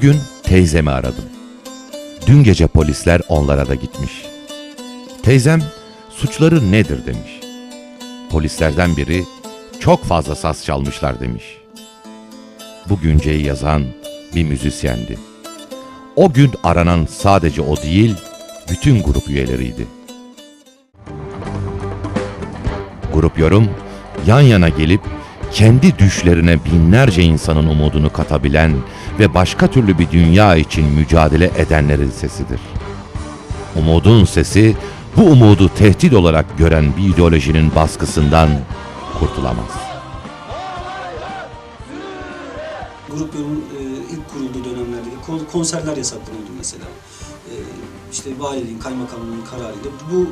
gün teyzemi aradım. Dün gece polisler onlara da gitmiş. Teyzem suçları nedir demiş. Polislerden biri çok fazla saz çalmışlar demiş. Bu günceyi yazan bir müzisyendi. O gün aranan sadece o değil, bütün grup üyeleriydi. Grup yorum yan yana gelip kendi düşlerine binlerce insanın umudunu katabilen ve başka türlü bir dünya için mücadele edenlerin sesidir. Umudun sesi bu umudu tehdit olarak gören bir ideolojinin baskısından kurtulamaz. Grup Yorum'un e, ilk kurulduğu dönemlerdeki kon- konserler yasaklanıyordu mesela. E, işte valiliğin, kaymakamlığın kararıyla bu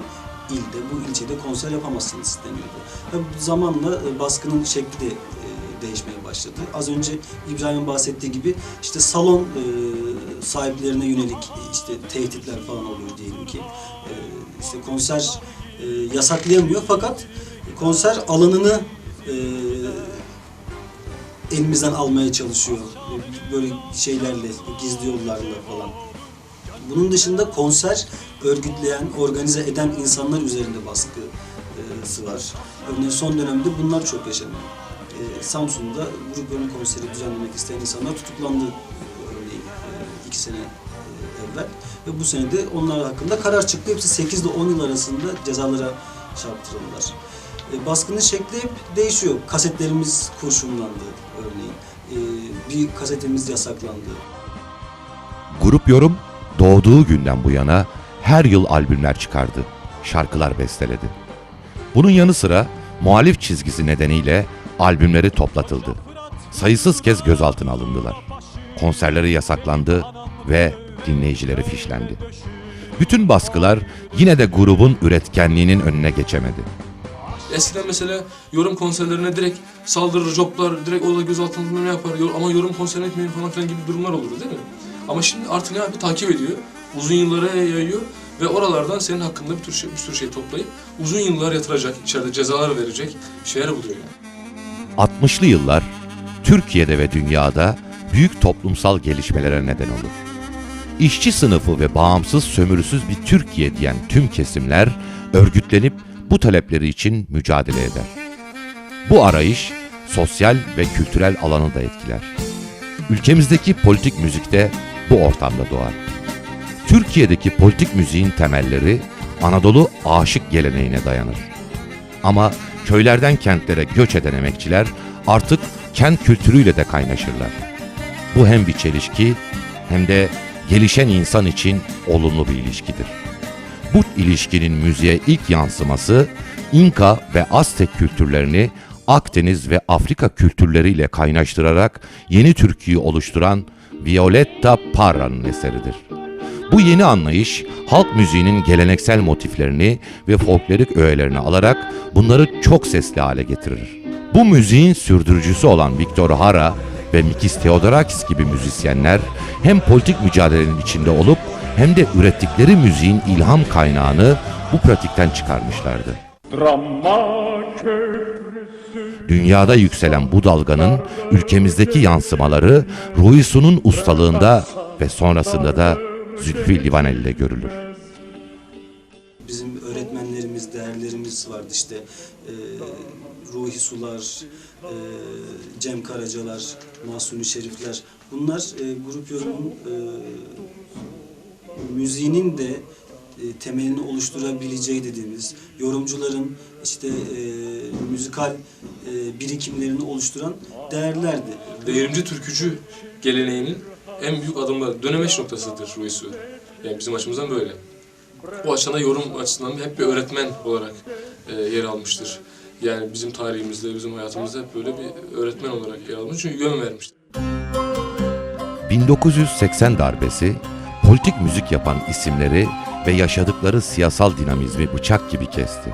ilde, bu ilçede konser yapamazsınız deniyordu. Ve zamanla e, baskının şekli de e, değişmeye başladı. Az önce İbrahim'in bahsettiği gibi işte salon e, sahiplerine yönelik e, işte tehditler falan oluyor diyelim ki. E, işte konser e, yasaklayamıyor fakat konser alanını e, elimizden almaya çalışıyor. Böyle şeylerle, gizli yollarla falan. Bunun dışında konser örgütleyen, organize eden insanlar üzerinde baskısı var. Örneğin son dönemde bunlar çok yaşanıyor. Ee, Samsun'da grup önü konseri düzenlemek isteyen insanlar tutuklandı örneğin e, iki sene e, evvel. Ve bu sene de onlar hakkında karar çıktı. Hepsi 8 ile 10 yıl arasında cezalara çarptırıldılar. E, baskının şekli hep değişiyor. Kasetlerimiz kurşunlandı örneğin. E, bir kasetimiz yasaklandı. Grup Yorum doğduğu günden bu yana her yıl albümler çıkardı, şarkılar besteledi. Bunun yanı sıra muhalif çizgisi nedeniyle albümleri toplatıldı. Sayısız kez gözaltına alındılar. Konserleri yasaklandı ve dinleyicileri fişlendi. Bütün baskılar yine de grubun üretkenliğinin önüne geçemedi. Eskiden mesela yorum konserlerine direkt saldırır, coplar, direkt orada gözaltına ne yapar ama yorum konserine etmeyin falan filan gibi durumlar olurdu değil mi? Ama şimdi artık ne yapıyor? Takip ediyor. Uzun yıllara yayıyor ve oralardan senin hakkında bir, tür şey, bir sürü şey toplayıp uzun yıllar yatıracak, içeride cezalar verecek şeyler buluyor yani. 60'lı yıllar Türkiye'de ve dünyada büyük toplumsal gelişmelere neden olur. İşçi sınıfı ve bağımsız sömürüsüz bir Türkiye diyen tüm kesimler örgütlenip bu talepleri için mücadele eder. Bu arayış sosyal ve kültürel alanı da etkiler. Ülkemizdeki politik müzikte bu ortamda doğar. Türkiye'deki politik müziğin temelleri Anadolu aşık geleneğine dayanır. Ama köylerden kentlere göç eden emekçiler artık kent kültürüyle de kaynaşırlar. Bu hem bir çelişki hem de gelişen insan için olumlu bir ilişkidir. Bu ilişkinin müziğe ilk yansıması İnka ve Aztek kültürlerini Akdeniz ve Afrika kültürleriyle kaynaştırarak yeni Türkiye'yi oluşturan Violetta Parra'nın eseridir. Bu yeni anlayış halk müziğinin geleneksel motiflerini ve folklorik öğelerini alarak bunları çok sesli hale getirir. Bu müziğin sürdürücüsü olan Victor Hara ve Mikis Theodorakis gibi müzisyenler hem politik mücadelenin içinde olup hem de ürettikleri müziğin ilham kaynağını bu pratikten çıkarmışlardı. Dünyada yükselen bu dalganın ülkemizdeki yansımaları Rui Su'nun ustalığında ve sonrasında da Zülfü Livaneli'de görülür. Bizim öğretmenlerimiz, değerlerimiz vardı işte. E, Ruhi Sular, e, Cem Karacalar, Mahsuni Şerifler. Bunlar e, grup yorumun e, müziğinin de e, temelini oluşturabileceği dediğimiz yorumcuların işte e, müzikal e, birikimlerini oluşturan değerlerdi. Devrimci türkücü geleneğinin en büyük adımları, dönemeç noktasıdır Ruisu. Yani bizim açımızdan böyle. O açıdan da yorum açısından hep bir öğretmen olarak e, yer almıştır. Yani bizim tarihimizde, bizim hayatımızda hep böyle bir öğretmen olarak yer almış. Çünkü yön vermiştir. 1980 darbesi politik müzik yapan isimleri ve yaşadıkları siyasal dinamizmi bıçak gibi kesti.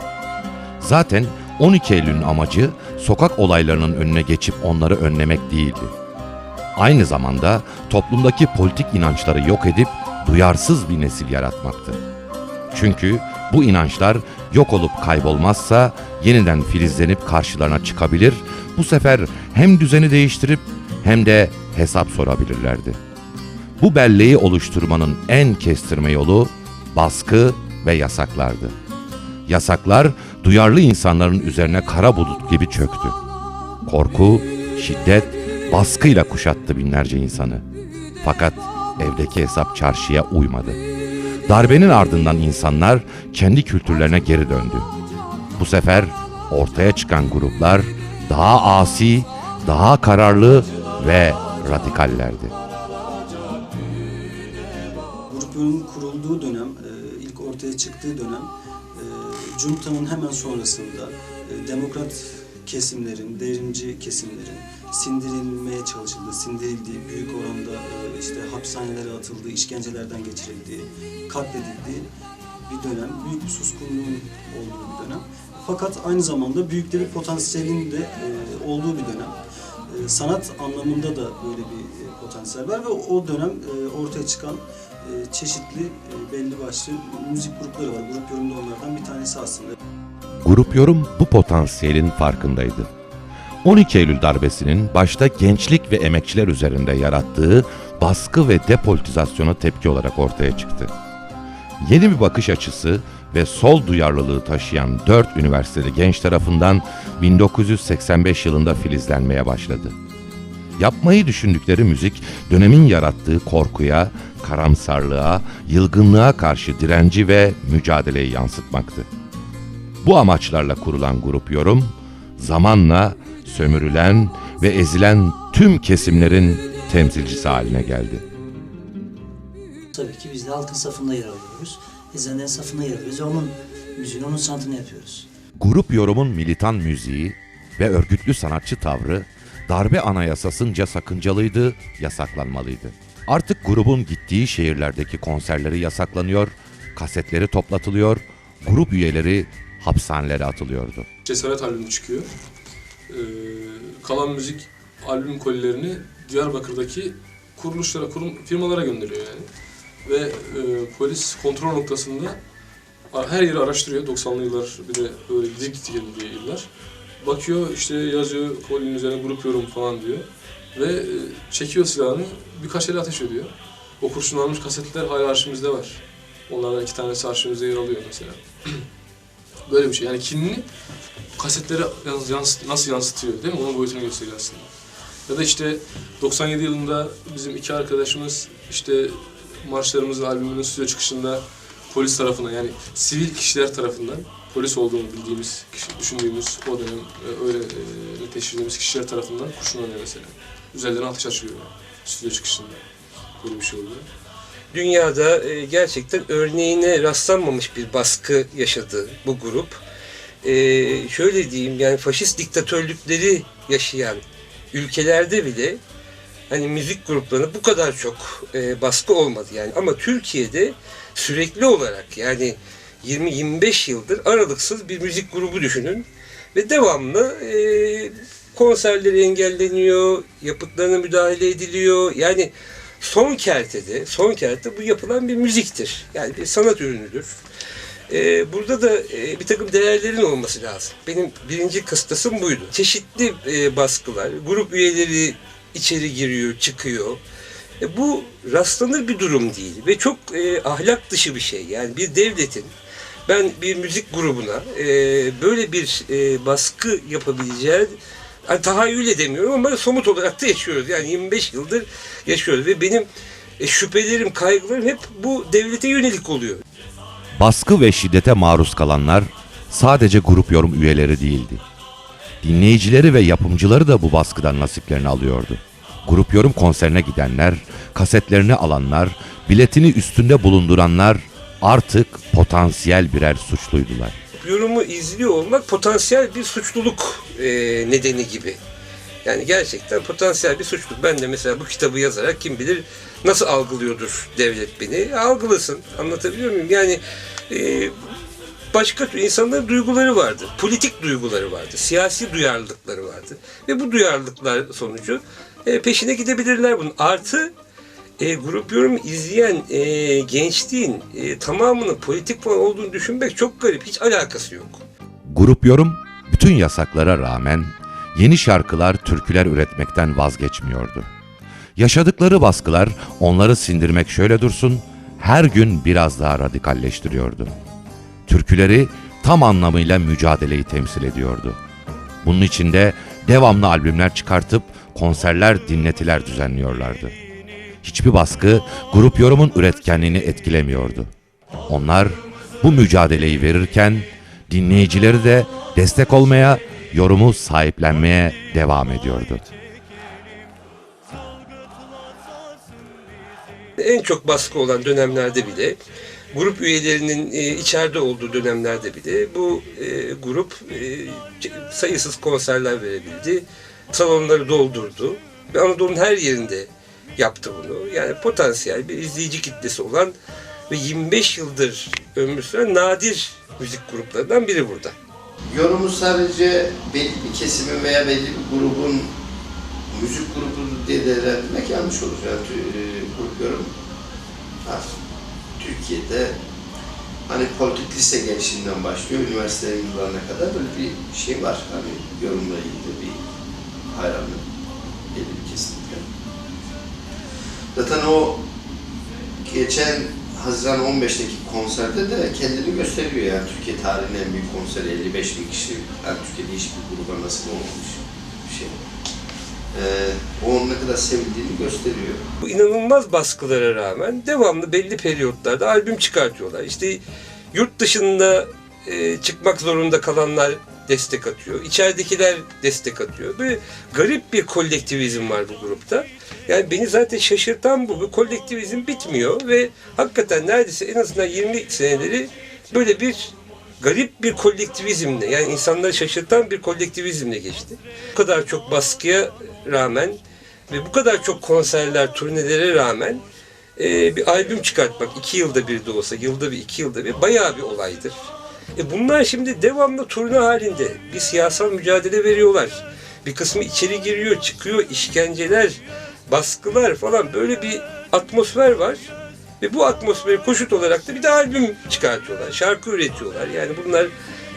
Zaten 12 Eylül'ün amacı sokak olaylarının önüne geçip onları önlemek değildi. Aynı zamanda toplumdaki politik inançları yok edip duyarsız bir nesil yaratmaktı. Çünkü bu inançlar yok olup kaybolmazsa yeniden filizlenip karşılarına çıkabilir. Bu sefer hem düzeni değiştirip hem de hesap sorabilirlerdi. Bu belleği oluşturmanın en kestirme yolu baskı ve yasaklardı. Yasaklar duyarlı insanların üzerine kara bulut gibi çöktü. Korku, şiddet, baskıyla kuşattı binlerce insanı. Fakat evdeki hesap çarşıya uymadı. Darbenin ardından insanlar kendi kültürlerine geri döndü. Bu sefer ortaya çıkan gruplar daha asi, daha kararlı ve radikallerdi. Grupların kurulduğu dönem, e, ilk ortaya çıktığı dönem, e, Junta'nın hemen sonrasında e, demokrat kesimlerin, devrimci kesimlerin sindirilmeye çalışıldığı, sindirildiği, büyük oranda e, işte hapishanelere atıldığı, işkencelerden geçirildiği, katledildiği bir dönem, büyük bir suskunluğun olduğu bir dönem. Fakat aynı zamanda büyük bir potansiyelin de olduğu bir dönem. Sanat anlamında da böyle bir potansiyel var ve o dönem ortaya çıkan çeşitli e, belli başlı müzik grupları var. Grup yorumda onlardan bir tanesi aslında. Grup Yorum bu potansiyelin farkındaydı. 12 Eylül darbesinin başta gençlik ve emekçiler üzerinde yarattığı baskı ve depolitizasyona tepki olarak ortaya çıktı. Yeni bir bakış açısı ve sol duyarlılığı taşıyan 4 üniversiteli genç tarafından 1985 yılında filizlenmeye başladı. Yapmayı düşündükleri müzik dönemin yarattığı korkuya, karamsarlığa, yılgınlığa karşı direnci ve mücadeleyi yansıtmaktı. Bu amaçlarla kurulan grup yorum, zamanla sömürülen ve ezilen tüm kesimlerin temsilcisi haline geldi. Tabii ki biz de halkın safında yer alıyoruz. Ezenlerin safında yer alıyoruz. Onun müziğini, onun sanatını yapıyoruz. Grup yorumun militan müziği ve örgütlü sanatçı tavrı darbe anayasasınca sakıncalıydı, yasaklanmalıydı. Artık grubun gittiği şehirlerdeki konserleri yasaklanıyor, kasetleri toplatılıyor, grup üyeleri hapishanelere atılıyordu. Cesaret albümü çıkıyor. Ee, kalan müzik albüm kolilerini Diyarbakır'daki kuruluşlara, kurum, firmalara gönderiyor yani. Ve e, polis kontrol noktasında her yeri araştırıyor. 90'lı yıllar bir de böyle dik dik geldiği yıllar. Bakıyor işte yazıyor kolinin üzerine grup yorum falan diyor. Ve e, çekiyor silahını birkaç ele ateş ediyor. O kurşunlanmış kasetler hala arşivimizde var. Onlardan iki tanesi arşivimizde yer alıyor mesela. Böyle bir şey. Yani kinini kasetlere nasıl yansıtıyor değil mi? Onun boyutunu gösteriyor aslında. Ya da işte 97 yılında bizim iki arkadaşımız işte marşlarımızın albümünün stüdyo çıkışında polis tarafından yani sivil kişiler tarafından polis olduğunu bildiğimiz, kişi, düşündüğümüz o dönem e, öyle e, teşhirlediğimiz kişiler tarafından kurşunlanıyor mesela. Üzerlerine ateş açılıyor stüdyo çıkışında. Böyle bir şey oluyor. dünyada e, gerçekten örneğine rastlanmamış bir baskı yaşadı bu grup. E, şöyle diyeyim yani faşist diktatörlükleri yaşayan ülkelerde bile hani müzik gruplarına bu kadar çok e, baskı olmadı yani ama Türkiye'de sürekli olarak yani 20-25 yıldır aralıksız bir müzik grubu düşünün ve devamlı e, konserleri engelleniyor, yapıtlarına müdahale ediliyor. Yani son kertede, son kertte bu yapılan bir müziktir. Yani bir sanat ürünüdür. Ee, burada da e, bir takım değerlerin olması lazım. Benim birinci kıstasım buydu. Çeşitli e, baskılar, grup üyeleri içeri giriyor, çıkıyor. E, bu rastlanır bir durum değil ve çok e, ahlak dışı bir şey. Yani bir devletin ben bir müzik grubuna e, böyle bir e, baskı yapabileceği yani tahayyül edemiyorum ama somut olarak da yaşıyoruz. Yani 25 yıldır yaşıyoruz ve benim e, şüphelerim, kaygılarım hep bu devlete yönelik oluyor. Baskı ve şiddete maruz kalanlar sadece grup yorum üyeleri değildi. Dinleyicileri ve yapımcıları da bu baskıdan nasiplerini alıyordu. Grup yorum konserine gidenler, kasetlerini alanlar, biletini üstünde bulunduranlar artık potansiyel birer suçluydular. Yorumu izliyor olmak potansiyel bir suçluluk e, nedeni gibi. Yani gerçekten potansiyel bir suçluluk. Ben de mesela bu kitabı yazarak kim bilir nasıl algılıyordur devlet beni. Algılasın. Anlatabiliyor muyum? Yani e, başka insanların duyguları vardı. Politik duyguları vardı. Siyasi duyarlılıkları vardı. Ve bu duyarlılıklar sonucu e, peşine gidebilirler bunun. Artı e, grup yorum izleyen e, gençliğin e, tamamının politik falan olduğunu düşünmek çok garip. Hiç alakası yok. Grup yorum bütün yasaklara rağmen yeni şarkılar, türküler üretmekten vazgeçmiyordu. Yaşadıkları baskılar onları sindirmek şöyle dursun, her gün biraz daha radikalleştiriyordu. Türküleri tam anlamıyla mücadeleyi temsil ediyordu. Bunun için de devamlı albümler çıkartıp konserler, dinletiler düzenliyorlardı. Hiçbir baskı grup yorumun üretkenliğini etkilemiyordu. Onlar bu mücadeleyi verirken dinleyicileri de destek olmaya, yorumu sahiplenmeye devam ediyordu. En çok baskı olan dönemlerde bile grup üyelerinin e, içeride olduğu dönemlerde bile bu e, grup e, sayısız konserler verebildi. Salonları doldurdu ve Anadolu'nun her yerinde yaptı bunu. Yani potansiyel bir izleyici kitlesi olan ve 25 yıldır ömrü süren nadir müzik gruplarından biri burada. Yorumu sadece belli bir kesimin veya belli bir grubun müzik grubu diye değerlendirmek yanlış olur. Yani e, grup yorum ha, Türkiye'de hani politik lise gençliğinden başlıyor, üniversite yıllarına kadar böyle bir şey var. Hani yorumla ilgili bir hayranlık Zaten o geçen Haziran 15'teki konserde de kendini gösteriyor yani Türkiye tarihinin en büyük konseri 55 bin kişi yani Türkiye'de hiçbir gruba nasip olmamış bir şey. Ee, onun ne kadar sevildiğini gösteriyor. Bu inanılmaz baskılara rağmen devamlı belli periyotlarda albüm çıkartıyorlar. İşte yurt dışında e, çıkmak zorunda kalanlar destek atıyor. İçeridekiler destek atıyor. Böyle garip bir kolektivizm var bu grupta. Yani beni zaten şaşırtan bu. Bu kolektivizm bitmiyor ve hakikaten neredeyse en azından 20 seneleri böyle bir garip bir kolektivizmle yani insanları şaşırtan bir kolektivizmle geçti. Bu kadar çok baskıya rağmen ve bu kadar çok konserler, turnelere rağmen e, bir albüm çıkartmak iki yılda bir de olsa, yılda bir, iki yılda bir bayağı bir olaydır. E bunlar şimdi devamlı turne halinde bir siyasal mücadele veriyorlar. Bir kısmı içeri giriyor, çıkıyor, işkenceler, baskılar falan böyle bir atmosfer var. Ve bu atmosferi koşut olarak da bir de albüm çıkartıyorlar, şarkı üretiyorlar. Yani bunlar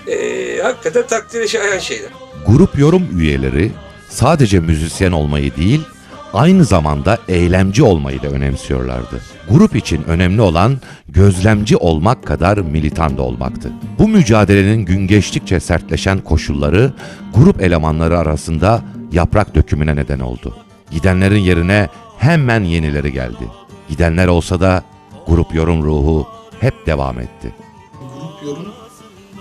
e, hakikaten takdire şayan şeyler. Grup yorum üyeleri sadece müzisyen olmayı değil, aynı zamanda eylemci olmayı da önemsiyorlardı. Grup için önemli olan gözlemci olmak kadar militan da olmaktı. Bu mücadelenin gün geçtikçe sertleşen koşulları grup elemanları arasında yaprak dökümüne neden oldu. Gidenlerin yerine hemen yenileri geldi. Gidenler olsa da grup yorum ruhu hep devam etti. grup yorum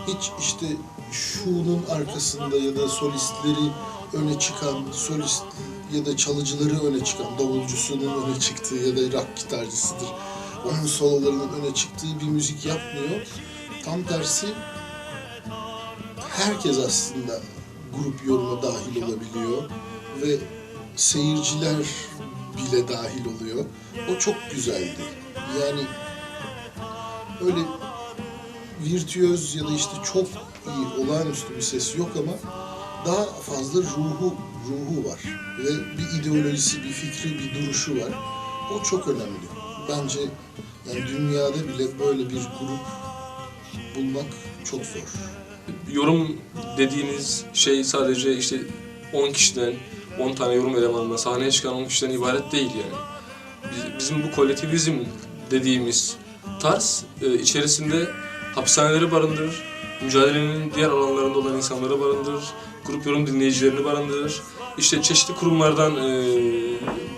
hiç işte şunun arkasında ya da solistleri öne çıkan, solist ya da çalıcıları öne çıkan, davulcusunun öne çıktığı ya da rock gitarcısıdır. Onun sololarının öne çıktığı bir müzik yapmıyor. Tam tersi herkes aslında grup yoruma dahil olabiliyor ve seyirciler bile dahil oluyor. O çok güzeldi. Yani öyle virtüöz ya da işte çok iyi, olağanüstü bir ses yok ama daha fazla ruhu ruhu var ve bir ideolojisi, bir fikri, bir duruşu var. O çok önemli. Bence yani dünyada bile böyle bir grup bulmak çok zor. yorum dediğimiz şey sadece işte 10 kişiden, 10 tane yorum elemanına sahneye çıkan 10 kişiden ibaret değil yani. Biz- Bizim bu kolektivizm dediğimiz tarz e, içerisinde hapishaneleri barındırır, mücadelenin diğer alanlarında olan insanları barındırır, grup yorum dinleyicilerini barındırır. İşte çeşitli kurumlardan e,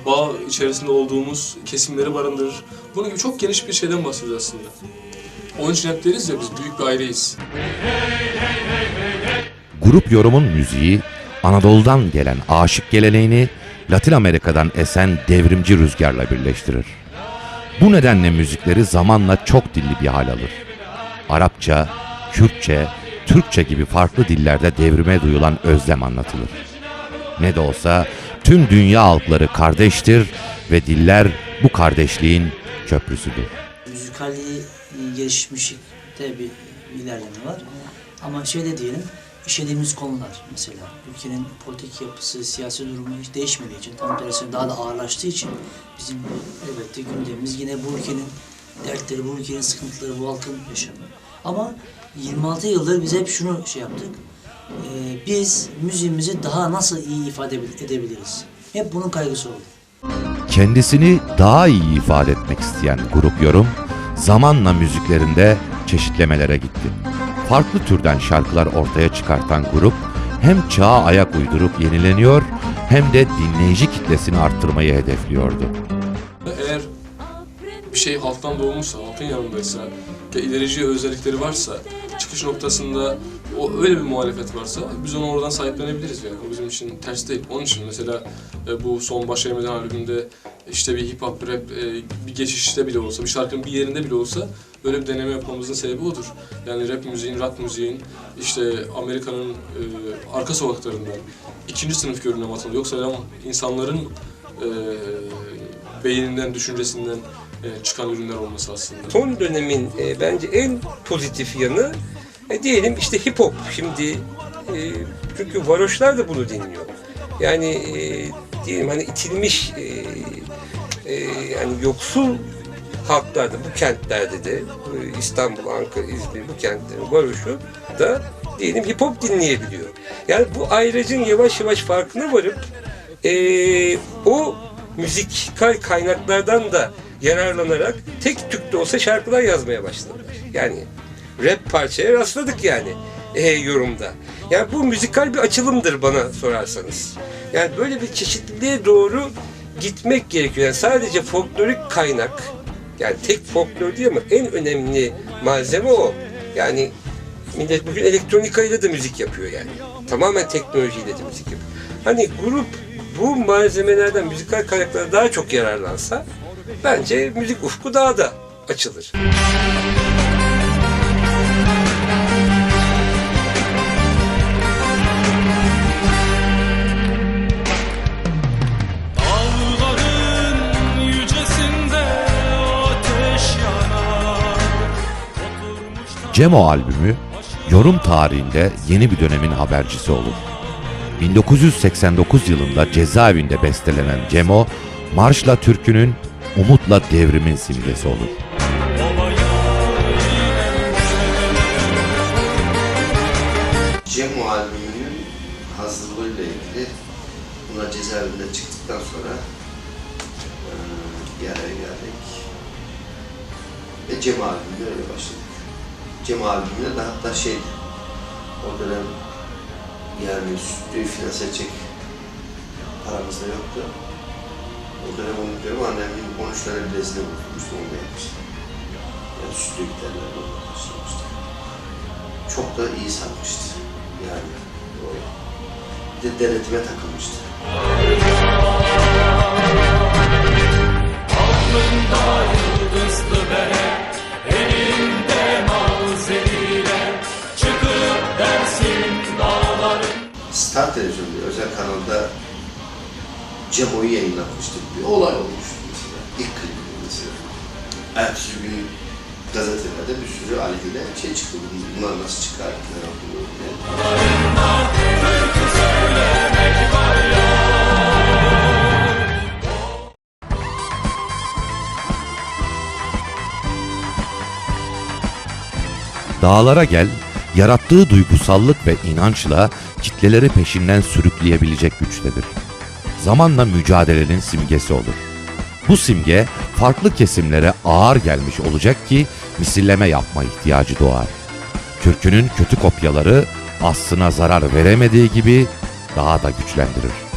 bağ içerisinde olduğumuz kesimleri barındırır. Bunun gibi çok geniş bir şeyden bahsediyoruz aslında. Onun için hep deriz ya biz büyük bir aileyiz. Grup yorumun müziği Anadolu'dan gelen aşık geleneğini Latin Amerika'dan esen devrimci rüzgarla birleştirir. Bu nedenle müzikleri zamanla çok dilli bir hal alır. Arapça, Kürtçe, Türkçe gibi farklı dillerde devrime duyulan özlem anlatılır. Ne de olsa tüm dünya halkları kardeştir ve diller bu kardeşliğin köprüsüdür. müzikalliği gelişmişlikte bir ilerleme var. Ama şöyle diyelim, işlediğimiz konular mesela ülkenin politik yapısı, siyasi durumu hiç değişmediği için, tam tersine daha da ağırlaştığı için bizim elbette gündemimiz yine bu ülkenin dertleri, bu ülkenin sıkıntıları, bu halkın yaşamı. Ama 26 yıldır biz hep şunu şey yaptık, ee, biz müziğimizi daha nasıl iyi ifade edebiliriz? Hep bunun kaygısı oldu. Kendisini daha iyi ifade etmek isteyen grup yorum, zamanla müziklerinde çeşitlemelere gitti. Farklı türden şarkılar ortaya çıkartan grup, hem çağa ayak uydurup yenileniyor, hem de dinleyici kitlesini arttırmayı hedefliyordu. Eğer bir şey halktan doğmuşsa, halkın yanındaysa, ilerici özellikleri varsa, çıkış noktasında o öyle bir muhalefet varsa biz onu oradan sahiplenebiliriz yani. O bizim için ters değil. Onun için mesela e, bu son Baş Eğmeden albümünde işte bir hip hop rap e, bir geçişte bile olsa, bir şarkının bir yerinde bile olsa böyle bir deneme yapmamızın sebebi odur. Yani rap müziğin, rock müziğin işte Amerika'nın e, arka sokaklarından ikinci sınıf görünen vatanı yok sayılan insanların e, beyninden, düşüncesinden e, çıkan ürünler olması aslında. Son dönemin e, bence en pozitif yanı e, diyelim işte hip hop. Şimdi e, çünkü varoşlar da bunu dinliyor. Yani e, diyelim hani itilmiş e, e, yani yoksul halklarda bu kentlerde de e, İstanbul, Ankara, İzmir bu kentlerin varoşu da diyelim hip hop dinleyebiliyor. Yani bu ayracın yavaş yavaş farkına varıp e, o müzikal kaynaklardan da yararlanarak tek tük de olsa şarkılar yazmaya başladılar. Yani rap parçaya rastladık yani e, yorumda. Yani bu müzikal bir açılımdır bana sorarsanız. Yani böyle bir çeşitliliğe doğru gitmek gerekiyor. Yani sadece folklorik kaynak, yani tek folklor değil ama en önemli malzeme o. Yani millet bugün elektronikayla da müzik yapıyor yani. Tamamen teknolojiyle de müzik yapıyor. Hani grup bu malzemelerden, müzikal kaynaklara daha çok yararlansa bence müzik ufku daha da açılır. Cemo albümü, yorum tarihinde yeni bir dönemin habercisi olur. 1989 yılında cezaevinde bestelenen Cemo, Marşla Türkü'nün, Umutla Devrimin simgesi olur. Cemo albümünün hazırlığıyla ilgili buna cezaevinden çıktıktan sonra bir araya geldik. Ve Cemo albümüne öyle başladık. Cemo albümüne de hatta şey o dönem yani stüdyoyu finanse edecek paramız da yoktu. O dönem onu diyorum annemin 13 tane bileziğine vurmuştu onu da yapmıştım. Yani stüdyo giderlerle onu başlamıştı çok da iyi satmıştı. Yani o de denetime takılmıştı. Star Televizyon'da özel kanalda Cemo'yu yayınlatmıştık. Bir olay olmuştu mesela. İlk klibinde mesela. Ertesi gün gazetelerde bir sürü aleyhine şey çıktı. Bunlar nasıl çıkar? Ne yapıyor? Ne? Dağlara gel, yarattığı duygusallık ve inançla kitleleri peşinden sürükleyebilecek güçtedir. Zamanla mücadelenin simgesi olur. Bu simge farklı kesimlere ağır gelmiş olacak ki misilleme yapma ihtiyacı doğar. Türkünün kötü kopyaları aslına zarar veremediği gibi daha da güçlendirir.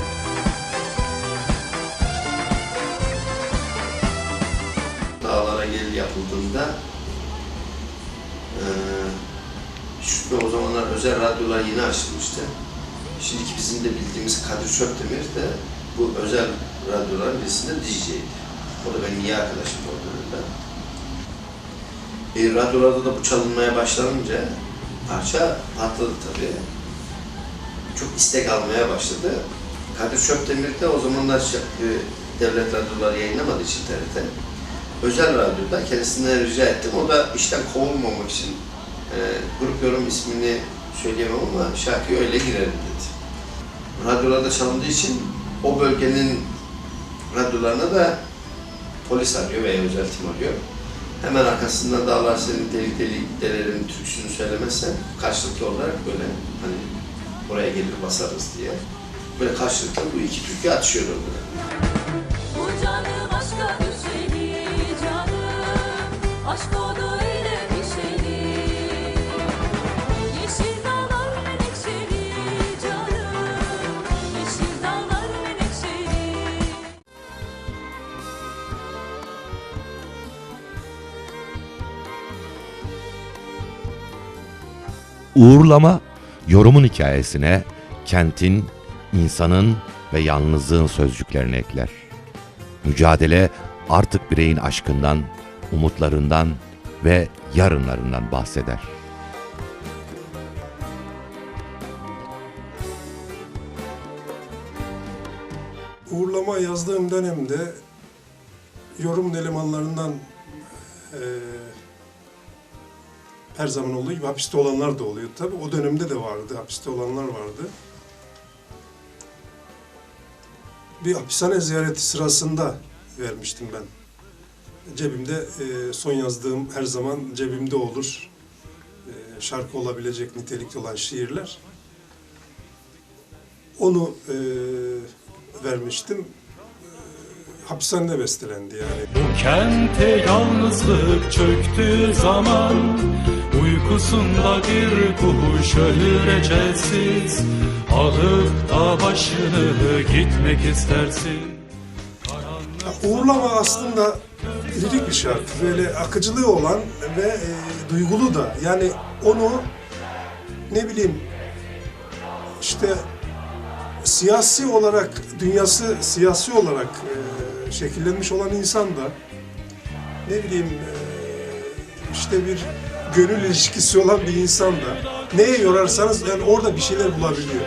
Bu özel radyoların birisinde DJ'ydi. O da benim iyi arkadaşım o dönemde. E, radyolarda da bu çalınmaya başlanınca parça patladı tabii. Çok istek almaya başladı. Kadir Şöpdemir de o zamanlar şa- e, devlet radyoları yayınlamadığı için TRT özel radyoda kendisinden rica ettim. O da işten kovulmamak için e, grup yorum ismini söyleyemem ama şarkıya öyle girelim dedi. Radyolarda çalındığı için o bölgenin radyolarına da polis arıyor veya özel tim arıyor. Hemen arkasından dağlar senin deli deli delerin türküsünü söylemezse karşılıklı olarak böyle hani oraya gelir basarız diye. Böyle karşılıklı bu iki türkü atışıyorlar böyle. Bu canı başka bir şey değil canım. Aşk o Uğurlama, yorumun hikayesine kentin, insanın ve yalnızlığın sözcüklerini ekler. Mücadele artık bireyin aşkından, umutlarından ve yarınlarından bahseder. Uğurlama yazdığım dönemde yorum elemanlarından eee, her zaman olduğu gibi hapiste olanlar da oluyor. Tabii o dönemde de vardı, hapiste olanlar vardı. Bir hapishane ziyareti sırasında vermiştim ben. Cebimde eee, son yazdığım her zaman cebimde olur. Eee, şarkı olabilecek nitelikli olan şiirler. Onu eee, vermiştim. Hapishanede bestelendi yani. Bu kente yalnızlık çöktüğü zaman Uykusunda bir kuş ölür ecelsiz Alıp da başını gitmek istersin Ya, Uğurlama aslında lirik bir şarkı. Böyle akıcılığı olan ve e, duygulu da. Yani onu ne bileyim işte siyasi olarak dünyası siyasi olarak e, şekillenmiş olan insan da ne bileyim e, işte bir gönül ilişkisi olan bir insan da neye yorarsanız yani orada bir şeyler bulabiliyor.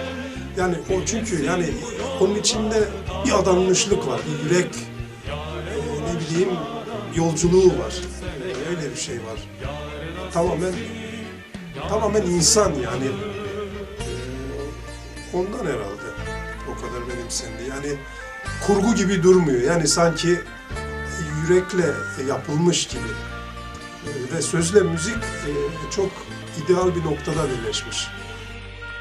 Yani o çünkü yani onun içinde bir adanmışlık var, bir yürek e, ne bileyim yolculuğu var. Öyle bir şey var. Tamamen tamamen insan yani. E, Ondan herhalde o kadar benimsendi. Yani kurgu gibi durmuyor. Yani sanki yürekle yapılmış gibi. E, Ve sözle müzik e, çok ideal bir noktada birleşmiş.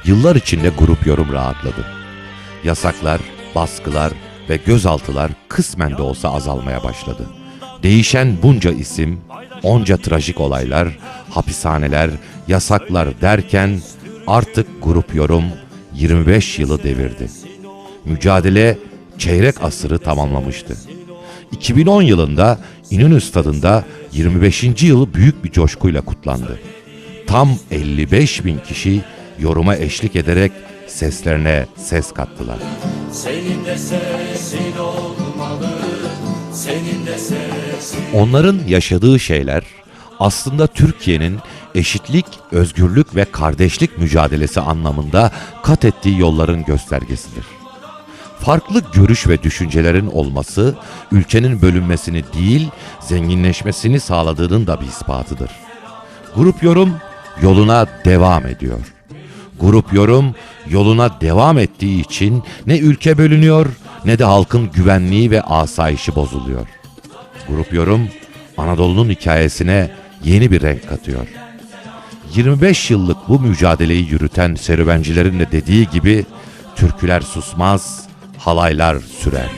Yıllar içinde grup yorum rahatladı. Yasaklar, baskılar ve gözaltılar kısmen de olsa azalmaya başladı. Değişen bunca isim, onca trajik olaylar, hapishaneler, yasaklar derken artık grup yorum 25 yılı devirdi. Mücadele çeyrek asırı tamamlamıştı. 2010 yılında İnönü Stadı'nda 25. yılı büyük bir coşkuyla kutlandı. Tam 55 bin kişi yoruma eşlik ederek seslerine ses kattılar. Senin de sesin olmalı Senin de sesin Onların yaşadığı şeyler aslında Türkiye'nin eşitlik, özgürlük ve kardeşlik mücadelesi anlamında kat ettiği yolların göstergesidir. Farklı görüş ve düşüncelerin olması ülkenin bölünmesini değil, zenginleşmesini sağladığının da bir ispatıdır. Grup yorum yoluna devam ediyor. Grup yorum yoluna devam ettiği için ne ülke bölünüyor ne de halkın güvenliği ve asayişi bozuluyor. Grup yorum Anadolu'nun hikayesine yeni bir renk katıyor. 25 yıllık bu mücadeleyi yürüten serüvencilerin de dediği gibi türküler susmaz, halaylar sürer.